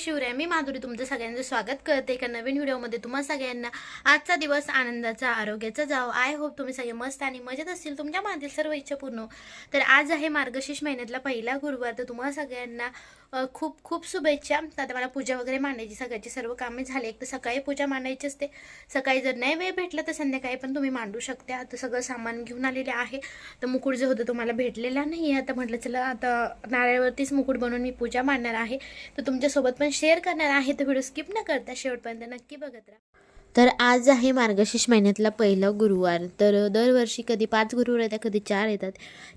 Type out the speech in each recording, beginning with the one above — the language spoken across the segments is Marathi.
शिवराय मी माधुरी तुमचं सगळ्यांचं स्वागत करते. एका नवीन व्हिडिओमध्ये तुम्हा सगळ्यांना आजचा दिवस आनंदाचा आरोग्याचा जाव. आय होप तुम्ही सगळे मस्त आणि मजेत असतील. तुमच्या मागील सर्व इच्छा पूर्ण तर आज आहे मार्गशीर्ष महिन्यातला पहिला गुरुवार. तर तुम्हाला सगळ्यांना खूप खूप शुभेच्छा. आता मला पूजा वगैरे मांडायची सगळ्याची सर्व कामे झाली एक तर सकाळी पूजा मांडायची असते. सकाळी जर नाही वेळ भेटला तर संध्याकाळी पण तुम्ही मांडू शकता. आता सगळं सामान घेऊन आलेले आहे. तर मुकुट जो होतं तुम्हाला भेटलेला नाही आहे. आता म्हटलं चला आता नारळावरतीच मुकुट बनवून मी पूजा मांडणार आहे. तर तुमच्यासोबत पण शेअर करणार आहे. तर व्हिडिओ स्किप न करता शेवटपर्यंत नक्की बघत राहा. तर आज आहे मार्गशीर्ष महिन्यातला पहिला गुरुवार. तर दरवर्षी कधी पाच गुरुवार येतात कधी चार येतात.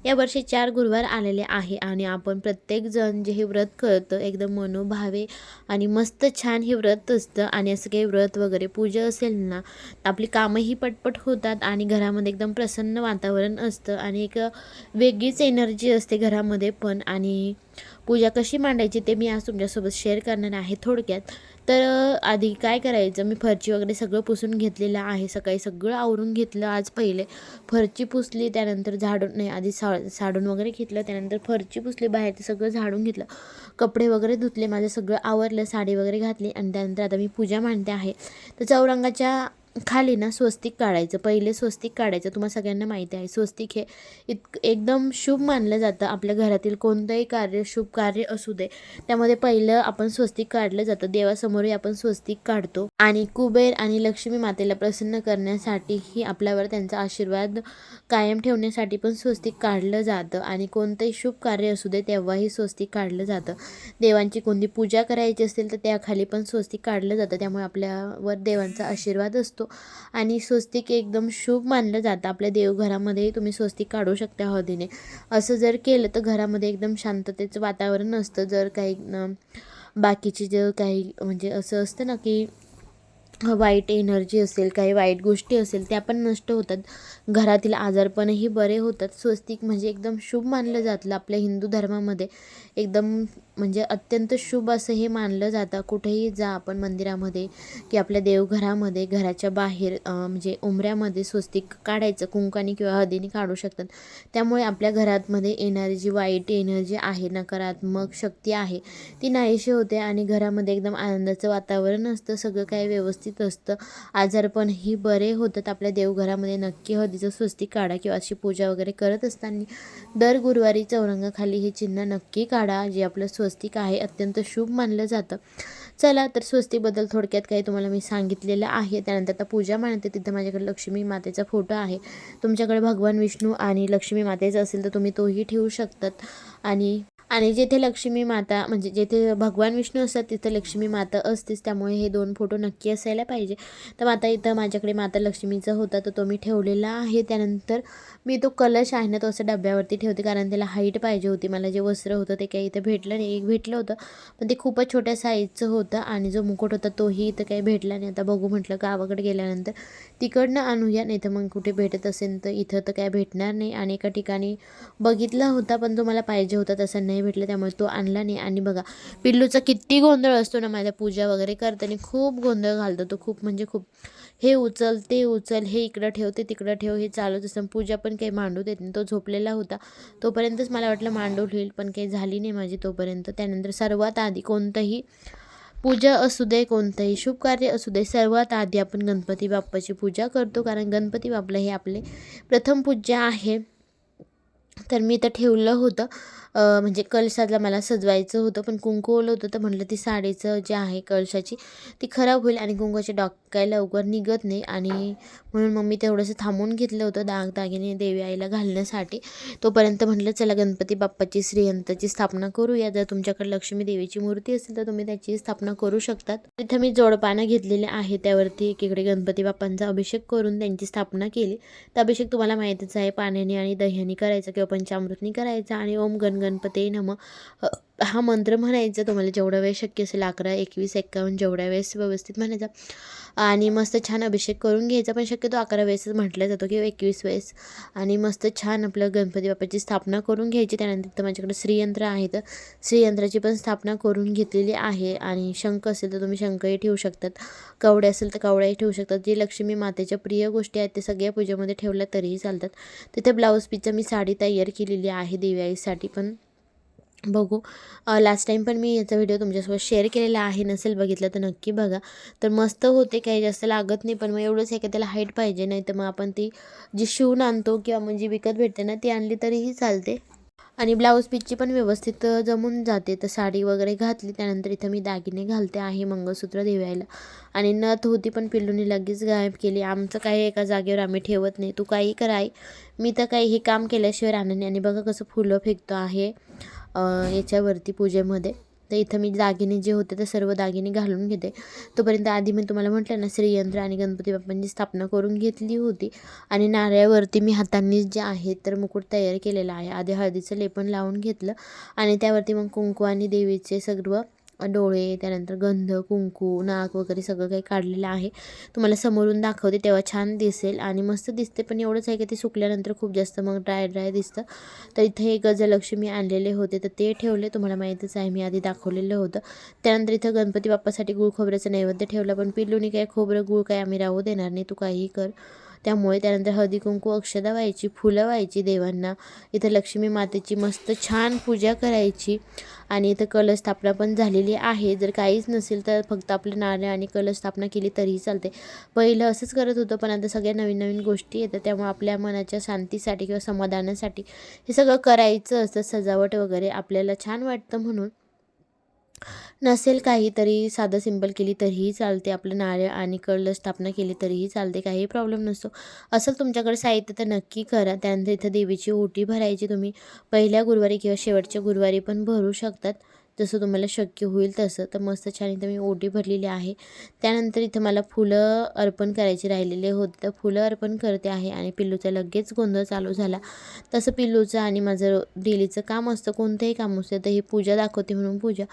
या वर्षी चार गुरुवार आलेले आहे आणि आपण प्रत्येकजण जे हे व्रत करतं एकदम मनोभावे आणि मस्त छान हे व्रत असतं. आणि असं काही व्रत वगैरे पूजा असेल ना तर आपली कामंही पटपट होतात आणि घरामध्ये एकदम प्रसन्न वातावरण असतं. आणि एक वेगळीच एनर्जी असते घरामध्ये पण. आणि पूजा कशी मांडायची ते मी आज तुमच्यासोबत शेअर करणार आहे थोडक्यात. तर आधी काय करायचं? मी फरची वगैरे सगळं पुसून घेतलेलं आहे. सकाळी सगळं आवरून घेतलं. आज पहिले फरची पुसली त्यानंतर झाडून नाही आधी सा साडून वगैरे घेतलं त्यानंतर फरची पुसली बाहेर ते सगळं झाडून घेतलं. कपडे वगैरे धुतले माझं सगळं आवरलं साडी वगैरे घातली आणि त्यानंतर आता मी पूजा मांडते आहे. तर चौरंगाच्या खाली ना स्वस्तिक काढायचं. पहिले स्वस्तिक काढायचं. तुम्हाला सगळ्यांना माहिती आहे स्वस्तिक हे इत एकदम शुभ मानलं जातं. आपल्या घरातील कोणतंही कार्य शुभ कार्य असू दे. त्यामध्ये पहिलं आपण स्वस्तिक काढलं जातं. देवासमोरही आपण स्वस्तिक काढतो. आणि कुबेर आणि लक्ष्मी मातेला प्रसन्न करण्यासाठीही आपल्यावर त्यांचा आशीर्वाद कायम ठेवण्यासाठी पण स्वस्तिक काढलं जातं. आणि कोणतंही शुभ कार्य असू दे तेव्हाही स्वस्तिक काढलं जातं. देवांची कोणती पूजा करायची असेल तर त्याखाली पण स्वस्तिक काढलं जातं. त्यामुळे आपल्यावर देवांचा आशीर्वाद असतो. आणि स्वस्तिक एकदम शुभ मानलं जातं. आपल्या देवघरामध्येही तुम्ही स्वस्तिक काढू शकता हळदीने. असं जर केलं तर घरामध्ये एकदम शांततेचं वातावरण असतं. जर काही बाकीचे बाकीची जर काही म्हणजे असं असतं ना की वाईट एनर्जी असेल काही वाईट गोष्टी असेल त्या पण नष्ट होतात. घरातील आजारपणही बरे होतात. स्वस्तिक म्हणजे एकदम शुभ मानलं जातं आपल्या हिंदू धर्मामध्ये. एकदम म्हणजे अत्यंत शुभ असं हे मानलं जातं. कुठेही जा आपण मंदिरामध्ये की आपल्या देवघरामध्ये घराच्या बाहेर म्हणजे उमऱ्यामध्ये स्वस्तिक काढायचं. कुंकाने किंवा हळदीने काढू शकतात. त्यामुळे आपल्या घरातमध्ये येणारी जी वाईट एनर्जी आहे नकारात्मक शक्ती आहे. ती नाहीशी होते आणि घरामध्ये एकदम आनंदाचं वातावरण असतं. सगळं काही व्यवस्थित असतं. आजारपणही बरे होतात आपल्या देवघरामध्ये. नक्की हळदीचं स्वस्तिक काढा किंवा अशी पूजा वगैरे करत असताना दर गुरुवारी चौरंगाखाली हे चिन्ह नक्की काढा जे आपलं स्वस्तिक आहे अत्यंत शुभ मानलं जातं. चला तर स्वस्तीबद्दल थोडक्यात काही तुम्हाला मी सांगितलेलं आहे. त्यानंतर आता पूजा मानते तिथं माझ्याकडे लक्ष्मी मातेचा फोटो आहे. तुमच्याकडे भगवान विष्णू आणि लक्ष्मी मातेचा असेल तर तुम्ही तोही ठेवू शकतात. आणि आणि जेथे लक्ष्मी माता म्हणजे जेथे भगवान विष्णू असतात तिथं लक्ष्मी माता असतेच. त्यामुळे हे दोन फोटो नक्की असायला पाहिजे. तर माता इथं माझ्याकडे माता लक्ष्मीचा होता तर तो मी ठेवलेला आहे. त्यानंतर मी तो कलश आहे ना तो असं डब्यावरती ठेवते कारण त्याला हाईट पाहिजे होती. मला जे वस्त्र होतं ते काही इथं भेटलं नाही. एक भेटलं होतं पण ते खूपच छोट्या साईजचं होतं आणि जो मुकुट होता तोही इथं काही भेटला नाही. आता बघू म्हटलं गावाकडे गेल्यानंतर तिकडनं आणूया नाही तर मग कुठे भेटत असेल तर इथं तर काय भेटणार नाही. आणि एका ठिकाणी बघितला होता पण तो मला पाहिजे होता तसं नाही भेटलं त्यामुळे तो आणला नाही. आणि बघा पिल्लूचा किती गोंधळ असतो ना माझ्या पूजा वगैरे करताना. खूप गोंधळ घालतो तो. खूप म्हणजे खूप. हे उचल ते उचल हे इकडं ठेव ते तिकडं ठेव हे चालूच असतं. पूजा पण काही मांडू देत नाही. तो झोपलेला होता. तोपर्यंतच मला वाटलं मांडू होईल पण काही झाली नाही माझी तोपर्यंत. त्यानंतर सर्वात आधी कोणतंही पूजा असू दे कोणतंही शुभ कार्य असू दे सर्वात आधी आपण गणपती बाप्पाची पूजा करतो. कारण गणपती बाप्पा हे आपले प्रथम पूजा आहे. तर मी तर ठेवलं होतं. म्हणजे कलशाला मला सजवायचं होतं पण कुंकू ओलं होतं तर म्हटलं ती साडीचं जे आहे कलशाची ती खराब होईल आणि कुंकूचे डॉक काय लवकर निघत नाही. आणि म्हणून मग मी तेवढंसं थांबून घेतलं होतं दाग दागिने देवी आईला घालण्यासाठी. तोपर्यंत म्हटलं चला गणपती बाप्पाची श्रीयंताची स्थापना करूया. जर तुमच्याकडे लक्ष्मी देवीची मूर्ती असेल तर तुम्ही त्याची स्थापना करू शकतात. तिथं मी जोडपानं घेतलेले आहे. त्यावरती एकीकडे गणपती बाप्पांचा अभिषेक करून त्यांची स्थापना केली. तर अभिषेक तुम्हाला माहीतच आहे. पाण्याने आणि दह्याने करायचा किंवा पंचामृतनी करायचा. आणि ओम गण गणपते नम हा मंत्र म्हणायचा तुम्हाला जेवढा वेळ शक्य असेल अकरा एकवीस एक्कावन्न जेवढ्या वेळेस व्यवस्थित म्हणायचा. आणि मस्त छान अभिषेक करून घ्यायचा पण शक्यतो अकरा वेळेसच म्हटला जातो किंवा एकवीस वेळेस. आणि मस्त छान आपलं गणपती बाप्पाची स्थापना करून घ्यायची त्यानंतर तर माझ्याकडे श्रीयंत्र आहे तर श्रीयंत्राची पण स्थापना करून घेतलेली आहे. आणि शंख असेल तर तुम्ही शंखही ठेवू शकतात कवडे असेल तर कवड्याही ठेवू शकतात. जे लक्ष्मी मातेच्या प्रिय गोष्टी आहेत ते सगळ्या पूजेमध्ये ठेवल्या तरीही चालतात. तिथे ब्लाऊज पीसचं मी साडी तयार केलेली आहे देवी आईसाठी पण. बघू. लास्ट टाईम पण मी याचा व्हिडिओ तुमच्यासोबत शेअर केलेला आहे नसेल बघितलं तर नक्की बघा. तर मस्त होते काही जास्त लागत नाही पण मग एवढंच आहे की त्याला हाईट पाहिजे नाही तर मग आपण ती जी शिवून आणतो किंवा म्हणजे विकत भेटते ना ती आणली तरीही चालते. आणि ब्लाऊज पीसची पण व्यवस्थित जमून जाते. तर साडी वगैरे घातली त्यानंतर इथं मी दागिने घालते आहे मंगळसूत्र देवायला. आणि नथ होती पण पिल्लूनी लगेच गायब केली. आमचं काही एका जागेवर आम्ही ठेवत नाही. तू काही कराय मी तर काही हे काम केल्याशिवाय राहणार नाही. आणि बघा कसं फुलं फेकतो आहे. याच्यावरती पूजेमध्ये. तर इथं मी दागिने जे होते ते सर्व दागिने घालून घेते. तोपर्यंत आधी मी तुम्हाला म्हटलं ना श्रीयंत्र आणि गणपती बाप्पांची स्थापना करून घेतली होती. आणि नारळावरती मी हातांनी जे आहे तर मुकुट तयार केलेला आहे. आधी हळदीचं लेपण लावून घेतलं. आणि त्यावरती मग कुंकू आणि देवीचे सर्व डोळे त्यानंतर गंध कुंकू नाक वगैरे सगळं काही काढलेलं आहे. तुम्हाला समोरून दाखवते तेव्हा छान दिसेल आणि मस्त दिसते पण एवढंच आहे की ते सुकल्यानंतर खूप जास्त मग ड्राय ड्राय दिसतं. तर इथे एक गजलक्ष्मी आणलेले होते तर ते ठेवले. तुम्हाला माहीतच आहे मी आधी दाखवलेलं होतं. त्यानंतर इथं गणपती बाप्पासाठी गुळ खोबऱ्याचं नैवेद्य ठेवलं पण पिल्लूनी काय खोबरं गुळ काय आम्ही राहू देणार नाही तू काहीही कर. त्यामुळे त्यानंतर हळदी कुंकू अक्षदा व्हायची फुलं व्हायची देवांना. इथं लक्ष्मी मातेची मस्त छान पूजा करायची. आणि इथं कलश स्थापना पण झालेली आहे. जर काहीच नसेल तर फक्त आपले नारळ आणि कलश स्थापना केली तरीही चालते. पहिलं असंच करत होतं पण आता सगळ्या नवीन नवीन गोष्टी येतात. त्यामुळे आपल्या मनाच्या शांतीसाठी किंवा समाधानासाठी हे सगळं करायचं असतं. सजावट वगैरे आपल्याला छान वाटतं म्हणून. नसेल काहीतरी साधं सिंपल केली तरीही चालते. आपलं नारळ आणि कळलं स्थापना केली तरीही चालते काही प्रॉब्लेम नसतो. असं तुमच्याकडे साहित्य तर नक्की करा. त्यानंतर इथं देवीची ओटी भरायची तुम्ही. पहिल्या गुरुवारी किंवा शेवटच्या गुरुवारी पण भरू शकतात. जसं तुम्हाला शक्य होईल तसं. तर मस्त छान इथं मी ओटी भरलेली आहे. त्यानंतर इथं मला फुलं अर्पण करायचे राहिलेले होते. तर फुलं अर्पण करते आहे आणि पिल्लूचा लगेच गोंधळ चालू झाला. तसं पिल्लूचं आणि माझं डेलीचं काम असतं. कोणतंही काम असतं तर ही पूजा दाखवते म्हणून पूजा.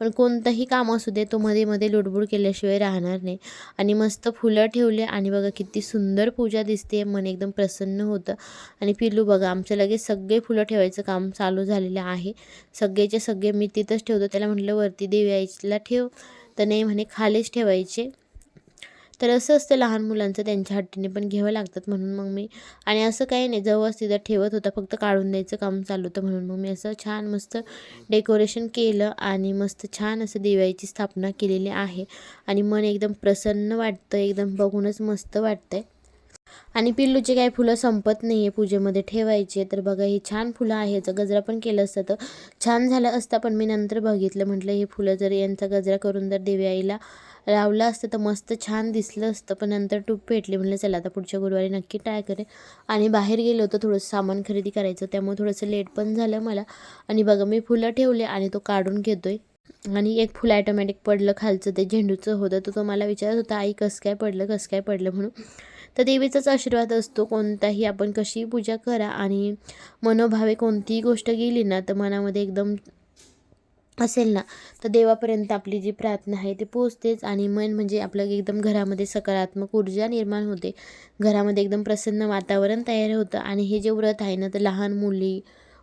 पण कोणतंही काम असू दे तो मध्ये मध्ये लुडबुड केल्याशिवाय राहणार नाही. आणि मस्त फुलं ठेवले आणि बघा किती सुंदर पूजा दिसते. मन एकदम प्रसन्न होतं. आणि पिल्लू बघा आमचं लगेच सगळे फुलं ठेवायचं काम चालू झालेलं आहे. सगळेचे सगळे मी तिथंच ठेवतो. त्याला म्हटलं वरती देवी आईला ठेव. तर नाही म्हणे खालीच ठेवायचे. तर असं असतं लहान मुलांचं त्यांच्या हट्टीने पण घ्यावं लागतात म्हणून मग मी आणि असं काही नाही जवळ तिथं ठेवत होतं फक्त काढून द्यायचं काम चालू होतं म्हणून मग मी असं छान मस्त डेकोरेशन केलं आणि मस्त छान असं दिव्याची स्थापना केलेली आहे. आणि मन एकदम प्रसन्न वाटतं एकदम बघूनच मस्त वाटतं आहे आणि पिल्लूचे काही फुलं संपत नाही आहे पूजेमध्ये ठेवायचे. तर बघा हे छान फुलं आहे. जर गजरा पण केलं असतं. तर छान झालं असतं पण मी नंतर बघितलं. म्हटलं हे फुलं जर यांचा गजरा करून जर देवी आईला लावलं असतं तर मस्त छान दिसलं असतं. पण नंतर टूप पेटली. म्हणलं चला आता पुढच्या गुरुवारी नक्की ट्राय करेन. आणि बाहेर गेलो होतो थोडंसं सामान खरेदी करायचं. त्यामुळे थोडंसं लेट पण झालं मला. आणि बघा मी फुलं ठेवले आणि तो काढून घेतोय. आणि एक फुल ॲटोमॅटिक पडलं खालचं. ते झेंडूचं होतं. तर तो मला विचारत होता आई कसं काय पडलं? कसं काय पडलं? म्हणून. तर देवीचाच आशीर्वाद असतो. कोणताही आपण कशी पूजा करा आणि मनोभावे कोणतीही गोष्ट गेली ना तर मनामध्ये एकदम असेल ना तर देवापर्यंत आपली जी प्रार्थना आहे ती पोचतेच आणि मन म्हणजे आपलं एकदम घरामध्ये सकारात्मक ऊर्जा निर्माण होते. घरामध्ये एकदम प्रसन्न वातावरण तयार होतं आणि हे जे व्रत आहे ना तर लहान मुली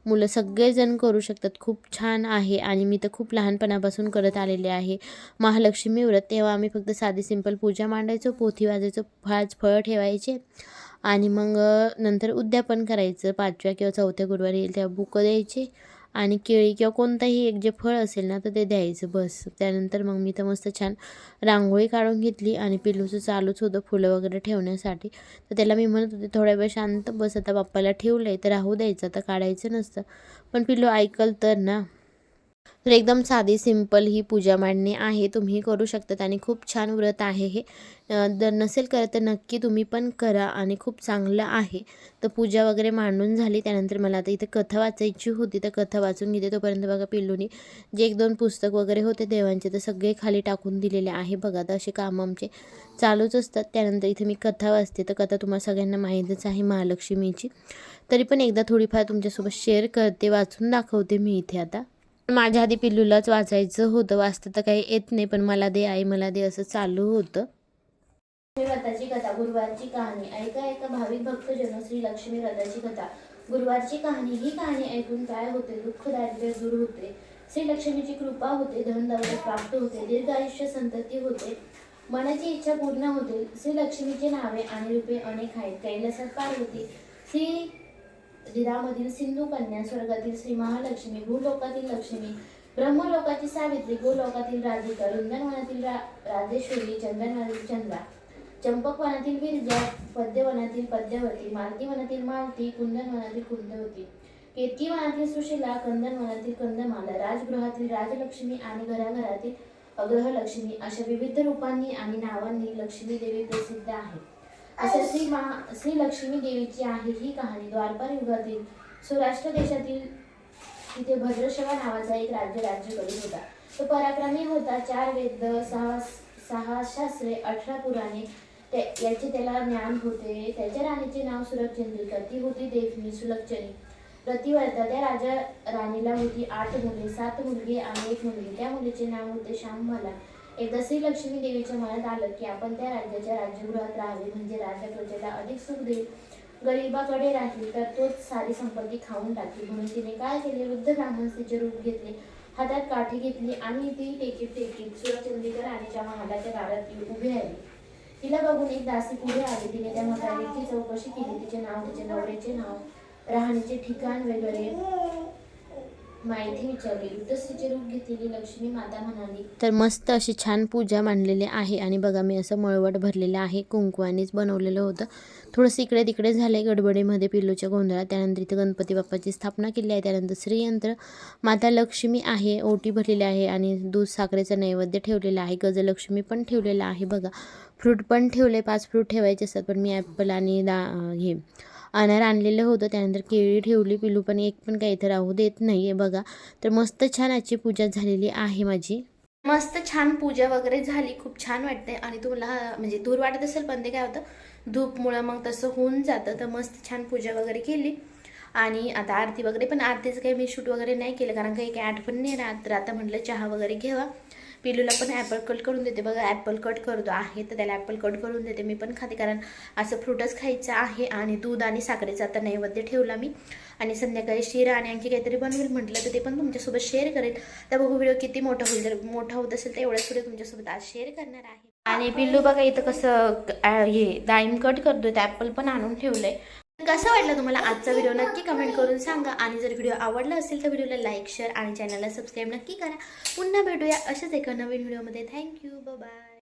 मुलं सगळेजण करू शकतात. खूप छान आहे आणि मी तर खूप लहानपणापासून करत आलेले आहे. महालक्ष्मी व्रत तेव्हा आम्ही फक्त साधी सिंपल पूजा मांडायचो पोथी वाजायचो फळाच फळं ठेवायचे आणि मग नंतर उद्यापन करायचं. पाचव्या किंवा चौथ्या गुरुवारी येईल तेव्हा बुकं द्यायचे. आणि केळी किंवा कोणतंही एक जे फळ असेल ना तर ते द्यायचं. बस. त्यानंतर मग मी तर मस्त छान रांगोळी काढून घेतली आणि पिल्लूचं चालूच होतं फुलं वगैरे ठेवण्यासाठी. तर त्याला मी म्हणत होते थोड्या वेळ शांत बस आता बाप्पाला ठेवलं आहे तर राहू द्यायचं आता काढायचं नसतं. पण पिल्लू ऐकल तर ना. तर एकदम साधी सिंपल ही पूजा मांडणी आहे. तुम्ही करू शकतात आणि खूप छान व्रत आहे हे. जर नसेल करत तर नक्की तुम्ही पण करा आणि खूप चांगलं आहे. तर पूजा वगैरे मांडून झाली. त्यानंतर मला आता इथे कथा वाचायची होती. तर कथा वाचून घेते. तोपर्यंत बघा पिल्लूनी जे एक दोन पुस्तक वगैरे होते देवांचे तर सगळे खाली टाकून दिलेले आहे. बघा तर असे कामं आमचे चालूच असतात. त्यानंतर इथे मी कथा वाचते. तर कथा तुम्हाला सगळ्यांना माहीतच आहे महालक्ष्मीची. तरी पण एकदा थोडीफार तुमच्यासोबत शेअर करते वाचून दाखवते मी इथे आता. माझ्या आधी पिल्लूलाच वाचायचं होतं. वाचतं तर काही येत नाही पण मला दे आई मला दे असं चालू होतं. व्रताची कथा गुरुवारची कहाणी. ऐका ऐका भाविक भक्त जन श्री लक्ष्मी व्रताची कथा. गुरुवारची कहाणी ही कहाणी ऐकून काय होते? दुःख दारिद्र्य दूर होते. श्री लक्ष्मीची कृपा होते धन दौलत प्राप्त होते दीर्घ आयुष्य संतती होते. मनाची इच्छा पूर्ण होते. श्री लक्ष्मीचे नावे आणि रूपे अनेक आहेत. कैलासात पार्वती. श्री जिरामधील सिंधू कन्या स्वर्गातील श्री महालक्ष्मी भूलोकातील लक्ष्मी ब्रह्मलोकाची सावित्री गोलोकातील राधिका रुंदनवनातील रा राजेश्वरी चंदनवनातील चंद्रा चंपकवनातील विरजा पद्यवनातील पद्यवती मालतीवनातील मालती कुंदनवनातील कुंदवती केतकी वनातील सुशिला कंदनवनातील कंदमाला राजगृहातील राजलक्ष्मी आणि घराघरातील अग्रहलक्ष्मी अशा विविध रूपांनी आणि नावांनी लक्ष्मी देवी प्रसिद्ध आहे असे श्री महा श्री लक्ष्मी देवीची आहे ही कहाणी द्वारपार युगातील सौराष्ट्र देशातील तिथे भद्रशवा नावाचा एक राज्य राज्य करीत होता. तो पराक्रमी होता. चार वेद सहा सहा शास्त्रे अठरा पुराणे ते याचे त्याला ज्ञान होते. त्याच्या राणीचे नाव सुलभचंद्रिका ती होती देखणी सुलक्षणी प्रतिवर्ता त्या राजा राणीला होती आठ मुले सात मुलगी आणि एक मुलगी. त्या मुलीचे नाव होते श्यामला एकदा श्री लक्ष्मी देवीच्या मनात आलं की आपण त्या राज्याच्या राज्यगृहात राहावे म्हणजे राजा प्रजेला अधिक सुख देईल. गरिबाकडे राहील तर तोच सारी संपत्ती खाऊन टाकली. म्हणून तिने काय केले? वृद्ध ब्राह्मण तिचे रूप घेतले हातात काठी घेतली आणि ती टेकीत टेकीत सुरचंद्रिका राणीच्या महालाच्या दारात उभी राहिली. तिला बघून एक दासी पुढे आली. तिने त्या म्हातारीची चौकशी केली. तिचे नाव तिचे नवऱ्याचे नाव राहण्याचे ठिकाण वगैरे. माहिती रूप घेतलेली लक्ष्मी माता म्हणाली तर मस्त अशी छान पूजा मांडलेली आहे आणि बघा मी असं मळवट भरलेलं आहे कुंकवानीच बनवलेलं होतं. थोडंसं इकडे तिकडे झालं गडबडीमध्ये पिल्लूच्या गोंधळात. त्यानंतर इथं गणपती बाप्पाची स्थापना केली आहे. त्यानंतर श्रीयंत्र माता लक्ष्मी आहे ओटी भरलेली आहे आणि दूध साखरेचं नैवेद्य ठेवलेलं आहे गजलक्ष्मी पण ठेवलेलं आहे बघा. फ्रूट पण ठेवले पाच फ्रूट ठेवायचे असतात पण मी ॲपल आणि दा हे अनार आणलेलं होतं त्यानंतर केळी ठेवली पिलू पण एक पण काही इथं राहू देत नाही आहे बघा. तर मस्त छान आजची पूजा झालेली आहे माझी. मस्त छान पूजा वगैरे झाली खूप छान वाटते आणि तुम्हाला म्हणजे दूर वाटत असेल पण ते काय होतं धूपमुळं मग तसं होऊन जातं. तर मस्त छान पूजा वगैरे केली. आणि आता आरती वगैरे पण आरतीचं काही मी शूट वगैरे नाही केलं कारण काही काही आठवण नाही राहत. तर आता म्हटलं चहा वगैरे घ्यावा. पिलूला पण ॲपल कट करून देते. बघा ॲपल कट करतो आहे तर त्याला ॲपल कट करून देते. मी पण खाते कारण असं फ्रूटच खायचं आहे आणि दूध आणि साखरेचा आता नैवेद्य ठेवला मी. आणि संध्याकाळी शिरा आणि आणखी काहीतरी बनवेल म्हटलं तर ते पण तुमच्यासोबत शेअर करेल. तर बघू व्हिडिओ किती मोठा होईल जर मोठा होत असेल तर एवढाच व्हिडिओ तुमच्यासोबत आज शेअर करणार आहे. आणि पिल्लू बघा इथं कसं हे डाळिंब कट करतोय. तर ॲपल पण आणून ठेवलंय. कसं वाटलं तुम्हाला आजचा व्हिडिओ नक्की कमेंट करून सांगा. आणि जर व्हिडिओ आवडला असेल तर व्हिडिओला लाईक शेअर आणि चॅनलला सबस्क्राईब नक्की करा. पुन्हा भेटूया अशाच एका नवीन व्हिडिओमध्ये थँक्यू बाय